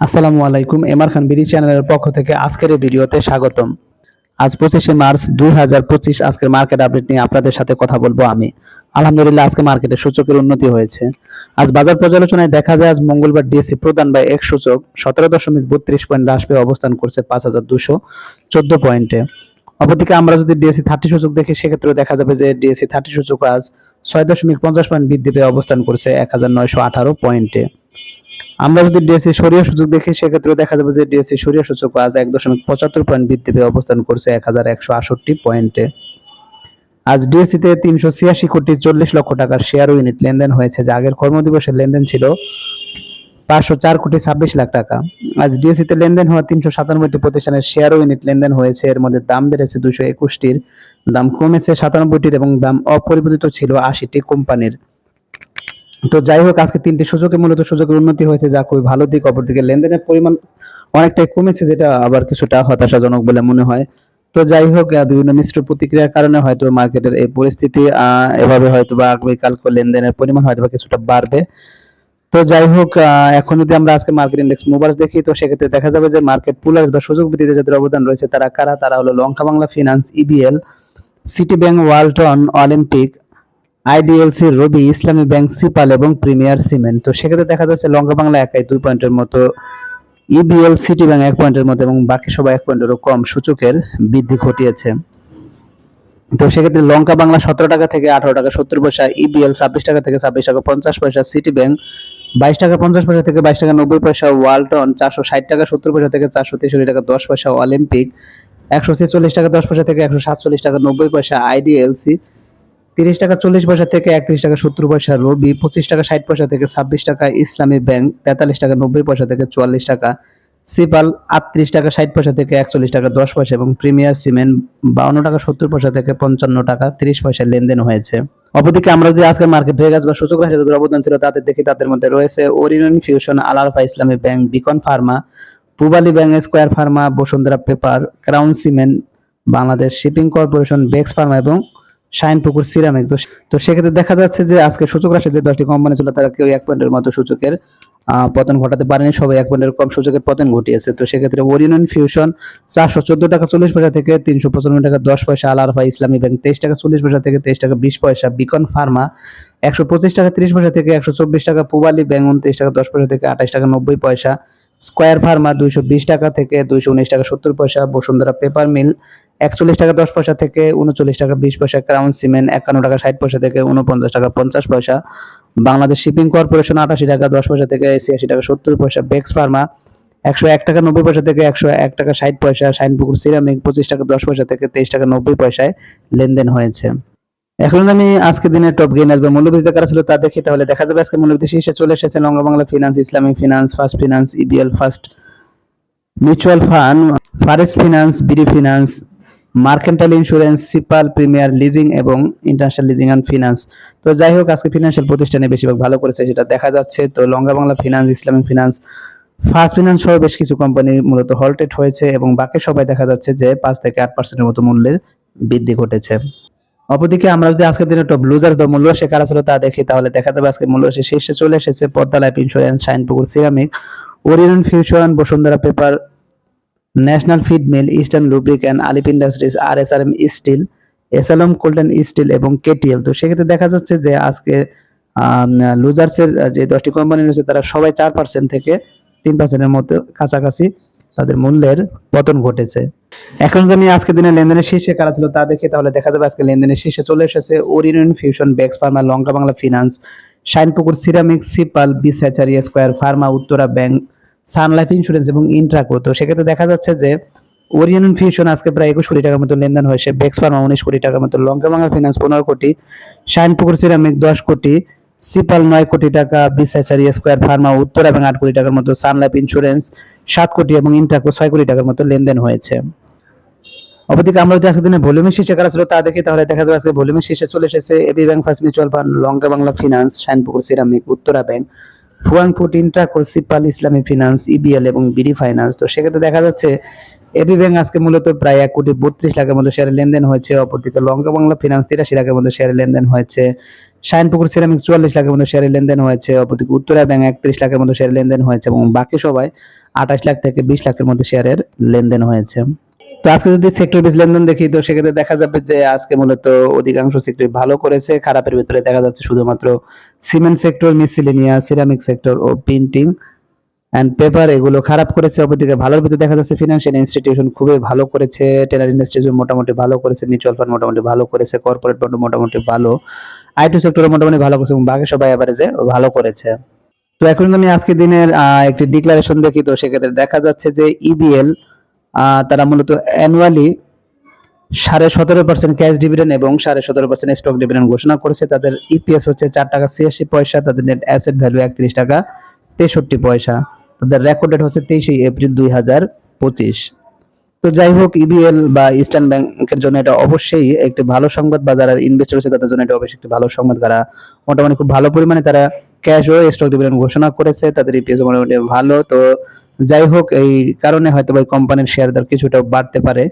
আসসালামু আলাইকুম, এমআর খান বিডি চ্যানেলের পক্ষ থেকে আজকের এই ভিডিওতে স্বাগতম। আজ পঁচিশে মার্চ দুই হাজার পঁচিশ আজকের মার্কেট আপডেট নিয়ে আপনাদের সাথে কথা বলব আমি। আলহামদুলিল্লাহ, আজকে মার্কেটে সূচকের উন্নতি হয়েছে। আজ বাজার পর্যালোচনায় দেখা যায়, আজ মঙ্গলবার ডিএসসি প্রদান বা এক সূচক সতেরো দশমিক বত্রিশ পয়েন্ট হ্রাস পেয়ে অবস্থান করছে পাঁচ হাজার দুশো চোদ্দ পয়েন্টে। অপরদিকে আমরা যদি ডিএসসি থার্টি সূচক দেখি সেক্ষেত্রে দেখা যাবে যে ডিএসসি থার্টি সূচক আজ ছয় দশমিক পঞ্চাশ পয়েন্ট বৃদ্ধি পেয়ে অবস্থান করছে এক হাজার নয়শো আঠারো পয়েন্টে। আমরা যদি ডিএসসি সরিয়া সূচক দেখি সেক্ষেত্রে দেখা যাবে যে ডিএসসি সরিয়া সূচক আজ এক দশমিক পঁচাত্তর পয়েন্ট বৃদ্ধি পেয়ে অবস্থান করছে এক হাজার একশো আষট্টি পয়েন্টে আজ ডিএসসিতে তিনশো ছিয়াশি কোটি চল্লিশ লক্ষ টাকার শেয়ার ইউনিট লেনদেন হয়েছে, যা আগের কর্মদিবসের লেনদেন ছিল পাঁচশো চার কোটি ছাব্বিশ লাখ টাকা। আজ ডিএসসিতে লেনদেন হওয়া তিনশো সাতানব্বইটি প্রতিষ্ঠানের শেয়ার ইউনিট লেনদেন হয়েছে, এর মধ্যে দাম বেড়েছে দুশো একুশটির। দাম কমেছে সাতানব্বইটির এবং দাম অপরিবর্তিত ছিল আশিটি কোম্পানির। তো যাই হোক, আজকে তিনটি সূচকে মূলত সূচকের উন্নতি হয়েছে, যা খুবই ভালো দিক। অপরদিকে লেনদেনের পরিমাণ অনেকটাই কমেছে, যেটা আবার কিছুটা হতাশাজনক বলে মনে হয়। তো যাই হোক বিভিন্ন মিশ্র প্রতিক্রিয়ার কারণে হয়তো মার্কেটের এই পরিস্থিতি এভাবে হয়তো বা আগামীকাল লেনদেনের পরিমাণ হয়তো বা কিছুটা বাড়বে। তো যাই হোক এখন যদি আমরা আজকে মার্কেট ইন্ডেক্স মুভার্স দেখি, তো সেক্ষেত্রে দেখা যাবে যে মার্কেট পুলার্স বা সুযোগ বৃদ্ধিতে যাদের অবদান রয়েছে, তারা কারা? তারা হলো Lanka Bangla finance EBL city bank Walton Olympic IDLC, Robi, Islami bank, সিপাল এবং প্রিমিয়ার সিমেন্ট। তো সেক্ষেত্রে দেখা যাচ্ছে লঙ্কা বাংলা একাই দুই পয়েন্টের মতো, ইবিএল সিটি ব্যাংক এক পয়েন্টের মতো এবং বাকি সবাই এক পয়েন্টেরও কম সূচকের বৃদ্ধি ঘটিয়েছে। তো সেক্ষেত্রে লঙ্কা বাংলা সতেরো টাকা থেকে আঠারো টাকা সত্তর পয়সা, ইবিএল ছাব্বিশ টাকা থেকে ছাব্বিশ টাকা পঞ্চাশ পয়সা সিটি ব্যাংক বাইশ টাকা পঞ্চাশ পয়সা থেকে বাইশ টাকা নব্বই পয়সা, ওয়ালটন চারশো ষাট টাকা সত্তর পয়সা থেকে চারশো তেষট্টি টাকা দশ পয়সা, অলিম্পিক একশো ছেচল্লিশ টাকা দশ পয়সা থেকে একশো সাতচল্লিশ টাকা নব্বই পয়সা, আইডিএলসি তিরিশ টাকা চল্লিশ পয়সা থেকে একত্রিশ টাকা সত্তর পয়সা, রবি পঁচিশ টাকা ষাট পয়সা থেকে ছাব্বিশ টাকা, ইসলামী ব্যাংক তেতাল্লিশ টাকা নব্বই পয়সা থেকে চুয়াল্লিশ টাকা, সিপাল আটত্রিশ টাকা ষাট পয়সা থেকে একচল্লিশ টাকা দশ পয়সা এবং প্রিমিয়ার সিমেন্ট বাউন্ন টাকা সত্তর পয়সা থেকে পঞ্চান্ন টাকা তিরিশ পয়সা লেনদেন হয়েছে। অপরদিকে আমরা যদি আজকে মার্কেট গেছে বা সূচক রাশি অবদান ছিল তাদের দেখি তাদের মধ্যে রয়েছে Orion fusion Alarafa Islami bank Beacon pharma Pubali bank square pharma Bashundhara paper crown cement Bangladesh shipping corporation বেক্স Pharma এবং শাইনপুকুর সিরামিক তো তো সেক্ষেত্রে দেখা যাচ্ছে যে আজকে সূচক রাশি যে দশটি কোম্পানি ছিল, তারা কেউ এক পয়েন্টের মতো সূচকের পতন ঘটাতে পারেনি। সবাই এক পয়েন্টের কম সূচকের পতন ঘটিয়েছে। তো সেক্ষেত্রে ওরিয়ন ফিউশন চারশো চোদ্দ টাকা চল্লিশ পয়সা থেকে তিনশো পঁচানব্বই টাকা দশ পয়সা আল আরফা ইসলামী ব্যাংক তেইশ টাকা চল্লিশ পয়সা থেকে তেইশ টাকা বিশ পয়সা বিকন ফার্মা একশো পঁচিশ টাকা তিরিশ পয়সা থেকে একশো চব্বিশ টাকা পুবালি ব্যাংক উনত্রিশ টাকা দশ পয়সা থেকে আঠাশ টাকা নব্বই পয়সা স্কোয়ার ফার্মা দুইশো বিশ টাকা থেকে দুইশো উনিশ টাকা সত্তর পয়সা, বসুন্ধরা পেপার মিল একচল্লিশ টাকা দশ পয়সা থেকে উনচল্লিশ টাকা বিশ পয়সা ক্রাউন সিমেন্ট একান্ন টাকা ষাট পয়সা থেকে উনপঞ্চাশ টাকা পঞ্চাশ পয়সা, বাংলাদেশ শিপিং কর্পোরেশন আটাশি টাকা দশ পয়সা থেকে ছিয়াশি টাকা সত্তর পয়সা বেক্স ফার্মা একশো এক টাকা নব্বই পয়সা থেকে একশো এক টাকা ষাট পয়সা শাইনপুকুর সিরামিক পঁচিশ টাকা দশ পয়সা থেকে তেইশ টাকা নব্বই পয়সায় লেনদেন হয়েছে। এখন আমি আজকে দিনের টপ গেইন আসবে মূল্যবৃদ্ধি কারা ছিল তা দেখি, তাহলে দেখা যাবে আজকে মূল্যবৃদ্ধি শীর্ষে চলে এসেছে Lanka Bangla finance Islamic finance first finance EBL first mutual fund Fareast finance BD finance mercantile insurance, সিপাল, premier leasing এবং ইন্টারন্যাশনাল লিজিং অ্যান্ড ফিনান্স। তো যাই হোক, আজকে ফিনান্সিয়াল প্রতিষ্ঠানে বেশিরভাগ ভালো করেছে সেটা দেখা যাচ্ছে। তো Lanka Bangla finance, Islamic finance, first finance সহ বেশ কিছু কোম্পানি মূলত হল্টেড হয়েছে এবং বাকি সবাই দেখা যাচ্ছে যে পাঁচ থেকে আট পার্সেন্টের মতো মূল্যের বৃদ্ধি ঘটেছে। অপরদিকে আমরা যদি আজকের দিনে টপ লুজার দ মূল্য সে কারা ছিল তা দেখি, তাহলে দেখা যাবে আজকে মূল্য সে শীর্ষে চলে এসেছে Padma life insurance Shinepukur ceramic, Orion fusion Bashundhara paper national feed mill, eastern lubricant আলিপ industries R S R M steel, এসালম কোল্ডেন স্টিল এবং কেটিএল। তো সেক্ষেত্রে দেখা যাচ্ছে যে আজকে লুজার্সের যে দশটি কোম্পানি রয়েছে, তারা সবাই চার পার্সেন্ট থেকে তিন পার্সেন্টের মতো কাছাকাছি তাদের মূল্যের পতন ঘটেছে। এখন যদি আজকে দিনে লেনদেনের শীর্ষে কারা ছিল তা দেখি তাহলে দেখা যাবে আজকে লেনদেনের শীর্ষে চলে এসেছে Orion fusion বেক্স pharma, Lanka Bangla finance, Shinepukur ceramic, সিপাল বিস hatchery square pharma, Uttara bank sun life insurance এবং ইন্ট্রাকো তো সেক্ষেত্রে দেখা যাচ্ছে যে ওরিয়ন ফিউশন আজকে প্রায় একুশ কোটি টাকার মতো লেনদেন হয়েছে বেক্স ফার্মা উনিশ কোটি টাকার মতো লঙ্কা বাংলা ফিনান্স পনেরো কোটি শাইনপুকুর সিরামিক দশ কোটি সিপাল নয় কোটি টাকা বিস হ্যাচারি স্কোয়ার ফার্মা উত্তর এবং আট কোটি টাকার মতো সান লাইফ ইন্স্যুরেন্স সাত কোটি এবং ইন্ট্রাকো ছয় কোটি টাকার মতো লেনদেন হয়েছে। অপরদিকে আমরা যদি আজকে দিনে ভলিউমের শীর্ষে কারা ছিল তা দেখি, তাহলে দেখা যাবে আজকে ভলিউমের শীর্ষে চলে এসেছে AB bank first mutual fund Lanka Bangla finance Shinepukur ceramic Uttara bank Fuan ফুট ইন্ট্রাকো সিপাল ইসলামী ফিনান্স ইবিএল এবং বিডি ফাইন্যান্স তো সেক্ষেত্রে দেখা যাচ্ছে এবি ব্যাংক আজকে মূলত প্রায় এক কোটি বত্রিশ লাখের মতো শেয়ারের লেনদেন হয়েছে। অপরদিকে লঙ্কা বাংলা ফিনান্স তিরাশি লাখের মতো শেয়ারের লেনদেন হয়েছে। শাইনপুকুর সিরামিক চুয়াল্লিশ লাখের মতো শেয়ারের লেনদেন হয়েছে। অপরদিকে উত্তরা ব্যাংক একত্রিশ লাখের মতো শেয়ারের লেনদেন হয়েছে এবং বাকি সবাই আঠাশ লাখ থেকে বিশ লাখের মধ্যে শেয়ারের লেনদেন হয়েছে। তো আজকে যদি সেক্টর বেস লেনদেন দেখি, তো সেক্ষেত্রে দেখা যাবে যে আজকে মূলত অধিকাংশ সেক্টর ভালো করেছে। খারাপের ভিতরে দেখা যাচ্ছে শুধুমাত্র সিমেন্ট সেক্টর মিসিলিনিয়া সিরামিক সেক্টর ও প্রিন্টিং অ্যান্ড পেপার এগুলো খারাপ করেছে। অপরদিকে ভালোর ভিতরে দেখা যাচ্ছে ফিনান্সিয়াল ইনস্টিটিউশন খুবই ভালো করেছে। টেনার ইন্ডাস্ট্রিজ মোটামুটি ভালো করেছে। মিউচুয়াল ফান্ড মোটামুটি ভালো করেছে। কর্পোরেট ফান্ড মোটামুটি ভালো। আইটি সেক্টরে মোটামুটি ভালো করেছে এবং বাকি সবাই এভারেজে ভালো করেছে। তো এখন আমি আজকের দিনের একটি ডিক্লারেশন দেখি, তো সেক্ষেত্রে দেখা যাচ্ছে যে E ইবিএল তারা মূলত অ্যানুয়ালি সাড়ে সতেরো পার্সেন্ট ক্যাশ ডিভিডেন্ড এবং সাড়ে সতেরো পার্সেন্ট স্টক ডিভিডেন্ড ঘোষণা করেছে। তাদের ইপিএস হচ্ছে চার টাকা ছিয়াশি পয়সা, তাদের নেট অ্যাসেট ভ্যালু একত্রিশ টাকা তেষট্টি পয়সা। তাদের রেকর্ড ডেট হচ্ছে তেইশে এপ্রিল দুই হাজার পঁচিশ। তো যাই হোক ইবিএল বা ইস্টার্ন ব্যাংকের জন্য এটা অবশ্যই একটি ভালো সংবাদ বা যারা ইনভেস্টর রয়েছে, তাদের জন্য এটা অবশ্যই একটি ভালো সংবাদ। তারা মোটামুটি খুব ভালো পরিমাণে তারা ক্যাশ ও স্টক ডিভিডেন্ড ঘোষণা করেছে, তাদের ইপিএস মোটামুটি ভালো। তো যাই হোক এই কারণে হয়তো বা কোম্পানির শেয়ার দর কিছুটা বাড়তে পারে।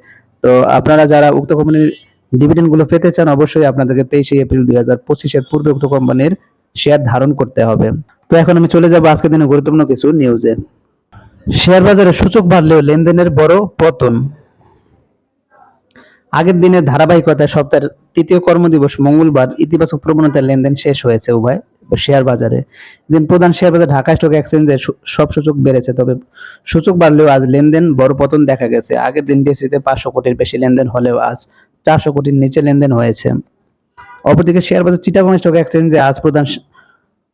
তো আপনারা যারা উক্ত কোম্পানির ডিভিডেন্ডগুলো পেতে চান, অবশ্যই আপনাদেরকে তেইশে এপ্রিল দুই হাজার পঁচিশের পূর্বে উক্ত কোম্পানির শেয়ার ধারণ করতে হবে। তো এখন আমি চলে যাব আজকের দিনে গুরুত্বপূর্ণ কিছু নিউজে শেয়ার বাজারে সূচক বাড়লেও লেনদেনের বড় পতন। আগের দিনের ধারাবাহিকতায় সপ্তাহের তৃতীয় কর্মদিবস মঙ্গলবার, ইতিবাচক প্রবণতার লেনদেন শেষ হয়েছে, উভয়। শেয়ার বাজারে। দিন প্রধান শেয়ার বাজার ঢাকা স্টক এক্সচেঞ্জে সব সূচক বেড়েছে, তবে সূচক বাড়লেও আজ লেনদেন বড় পতন দেখা গেছে। আগের দিন ডিএসিতে পাঁচশো কোটির বেশি লেনদেন হলেও আজ চারশো কোটির নিচে লেনদেন হয়েছে। অপরদিকে শেয়ার বাজার চিটাগং স্টক এক্সচেঞ্জে আজ প্রধান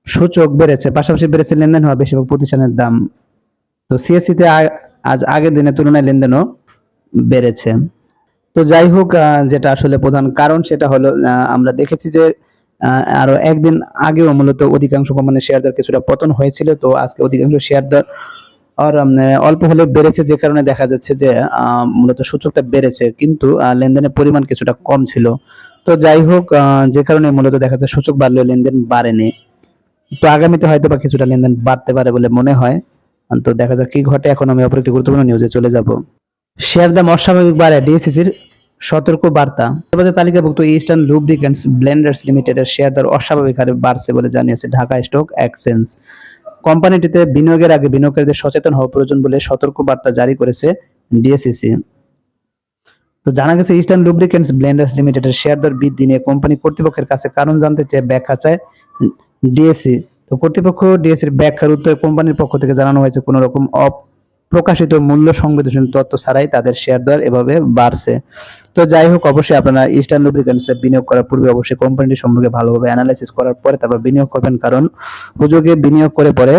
সূচক বেড়েছে, পাশাপাশি বেড়েছে লেনদেন হওয়া বেশিরভাগ প্রতিষ্ঠানের দাম। তো সিএসসিতে আজ আগের দিনের তুলনায় লেনদেনও বেড়েছে। তো যাই হোক যেটা আসলে প্রধান কারণ সেটা হলো আমরা দেখেছি যে আরও একদিন আগেও মূলত অধিকাংশ কোম্পানির শেয়ার দর কিছুটা পতন হয়েছিল, তো আজকে অধিকাংশ শেয়ার দর আর অল্প হলেও বেড়েছে, যে কারণে দেখা যাচ্ছে যে মূলত সূচকটা বেড়েছে, কিন্তু লেনদেনের পরিমাণ কিছুটা কম ছিল। তো যাই হোক যে কারণে মূলত দেখা যাচ্ছে সূচক বাড়লেও লেনদেন বাড়েনি। তো আগামীতে হয়তো বা কিছুটা লেনদেন বাড়তে পারে বলে মনে হয়। তো দেখা যাক কি ঘটে। এখন আমি অপর একটি গুরুত্বপূর্ণ নিউজে চলে যাব। শেয়ার দাম অস্বাভাবিক বাড়ে ডিএসসিসির সতর্ক বার্তা এবারে তালিকাভুক্ত ইস্টার্ন লুব্রিকেন্টস ব্লেন্ডার্স লিমিটেডের শেয়ার দর অস্বাভাবিক হারে বাড়ছে বলে জানিয়েছে ঢাকা স্টক এক্সচেঞ্জ কোম্পানিটিতে বিনিয়োগের আগে বিনিয়োগকারীদের সচেতন হওয়া প্রয়োজন বলে সতর্ক বার্তা জারি করেছে ডিএসসিসি তো জানা গেছে ইস্টার্ন লুব্রিকেন্টস ব্লেন্ডার্স লিমিটেডের শেয়ার দর বৃদ্ধি নিয়ে কোম্পানি কর্তৃপক্ষের কাছে কারণ জানতে চেয়ে ব্যাখ্যা চায় ডিএসসি তো কর্তৃপক্ষ ডিএসসির ব্যাখ্যার উত্তরে কোম্পানির পক্ষ থেকে জানানো হয়েছে, কোনো রকম অপ্রকাশিত মূল্য সংবেদনশীল তথ্য ছাড়াই তাদের শেয়ার দর এভাবে বাড়ছে। তো যাই হোক, অবশ্যই আপনারা ইস্টার্ন লুব্রিকেন্টসে বিনিয়োগ করার পূর্বে অবশ্যই কোম্পানিটি সম্পর্কে ভালোভাবে অ্যানালাইসিস করার পরে তারপর বিনিয়োগ করবেন। কারণ হুজুগে বিনিয়োগ করে পরে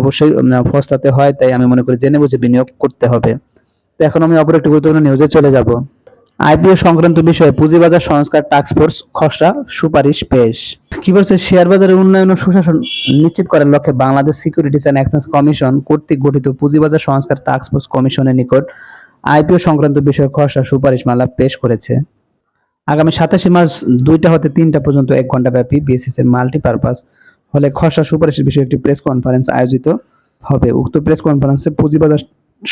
অবশ্যই ফস্তাতে হয়, তাই আমি মনে করি জেনে বুঝে বিনিয়োগ করতে হবে। তো এখন আমি অপর একটি গুরুত্বপূর্ণ নিউজে চলে যাব। আইপিও সংক্রান্ত বিষয়ে পুঁজিবাজার সংস্কার টাস্ক ফোর্স খসড়া সুপারিশ পেশ। কি বলছে? শেয়ার বাজারের উন্নয়ন ও সুশাসন নিশ্চিত করার লক্ষ্যে Bangladesh securities and exchange commission কর্তৃক গঠিত পুঁজিবাজার সংস্কার টাস্ক ফোর্স কমিশনের নিকট আইপিও সংক্রান্ত বিষয়ে খসড়া সুপারিশমালা পেশ করেছে। আগামী সাতাশে মার্চ দুইটা হতে তিনটা পর্যন্ত এক ঘণ্টা ব্যাপী বিএসএস এর মাল্টিপারপাস হলে খসড়া সুপারিশের বিষয়ে একটি প্রেস কনফারেন্স আয়োজিত হবে। উক্ত প্রেস কনফারেন্সে পুঁজিবাজার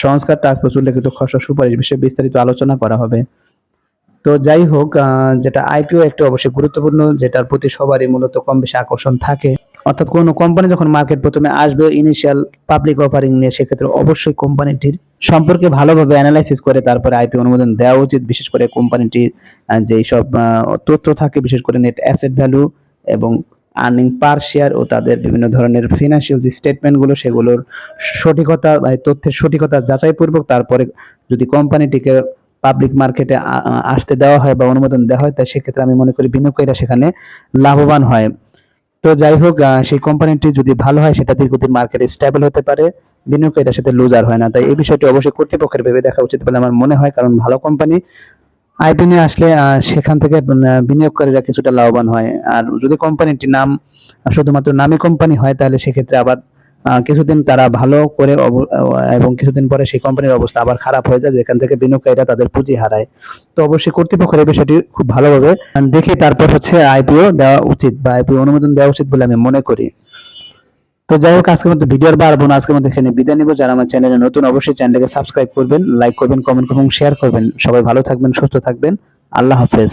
সংস্কার টাস্কফোর্স উল্লেখিত খসড়া সুপারিশ বিষয়ে বিস্তারিত আলোচনা করা হবে। তো যাই হোক যেটা আইপিও একটা অবশ্যই গুরুত্বপূর্ণ, যেটার প্রতি সবারই মূলত কম বেশি আকর্ষণ থাকে। অর্থাৎ কোনো কোম্পানি যখন মার্কেট প্রথমে আসবে ইনিশিয়াল পাবলিক অফারিং নিয়ে, সেক্ষেত্রে অবশ্যই কোম্পানিটির সম্পর্কে ভালোভাবে অ্যানালাইসিস করে তারপরে আইপি অনুমোদন দেওয়া উচিত। বিশেষ করে কোম্পানিটির যেই সব তথ্য থাকে, বিশেষ করে নেট অ্যাসেট ভ্যালু এবং আর্নিং পার শেয়ার ও তাদের বিভিন্ন ধরনের ফিনান্সিয়াল যে স্টেটমেন্টগুলো সেগুলোর সঠিকতা বা তথ্যের সঠিকতা যাচাইপূর্বক তারপরে যদি কোম্পানিটিকে পাবলিক মার্কেটে আসতে দেওয়া হয় বা অনুমোদন দেওয়া হয় তাই সেক্ষেত্রে আমি মনে করি বিনিয়োগকারীরা সেখানে লাভবান হয়। তো যাই হোক সেই কোম্পানিটি যদি ভালো হয়, সেটা দীর্ঘদিন মার্কেটে স্টেবল হতে পারে, বিনিয়োগকারীরা সাথে লুজার হয় না। তাই এই বিষয়টি অবশ্যই কর্তৃপক্ষের ভেবে দেখা উচিত বলে আমার মনে হয়, কারণ ভালো কোম্পানি আইপি নিয়ে আসলে সেখান থেকে বিনিয়োগকারীরা কিছুটা লাভবান হয়। আর যদি কোম্পানিটির নাম শুধুমাত্র নামে কোম্পানি হয়, তাহলে সেক্ষেত্রে আবার কিছুদিন তারা ভালো করে এবং কিছুদিন পরে সেই কোম্পানির অবস্থা আবার খারাপ হয়ে যায়, যেখান থেকে বিনিয়োগকারীরা তাদের পুঁজি হারায়। তো অবশ্যই কর্তৃপক্ষের এই বিষয়টি খুব ভালোভাবে দেখে তারপর হচ্ছে আইপিও দেওয়া উচিত বা আইপিও অনুমোদন দেওয়া উচিত বলে আমি মনে করি। তো যাই হোক, আজকের মধ্যে ভিডিওর বাড়বো না। আজকের মধ্যে এখানে বিদায় নিব। যারা আমার চ্যানেলে নতুন, অবশ্যই চ্যানেলকে সাবস্ক্রাইব করবেন, লাইক করবেন কমেন্ট করবেন শেয়ার করবেন। সবাই ভালো থাকবেন, সুস্থ থাকবেন। আল্লাহ হাফেজ।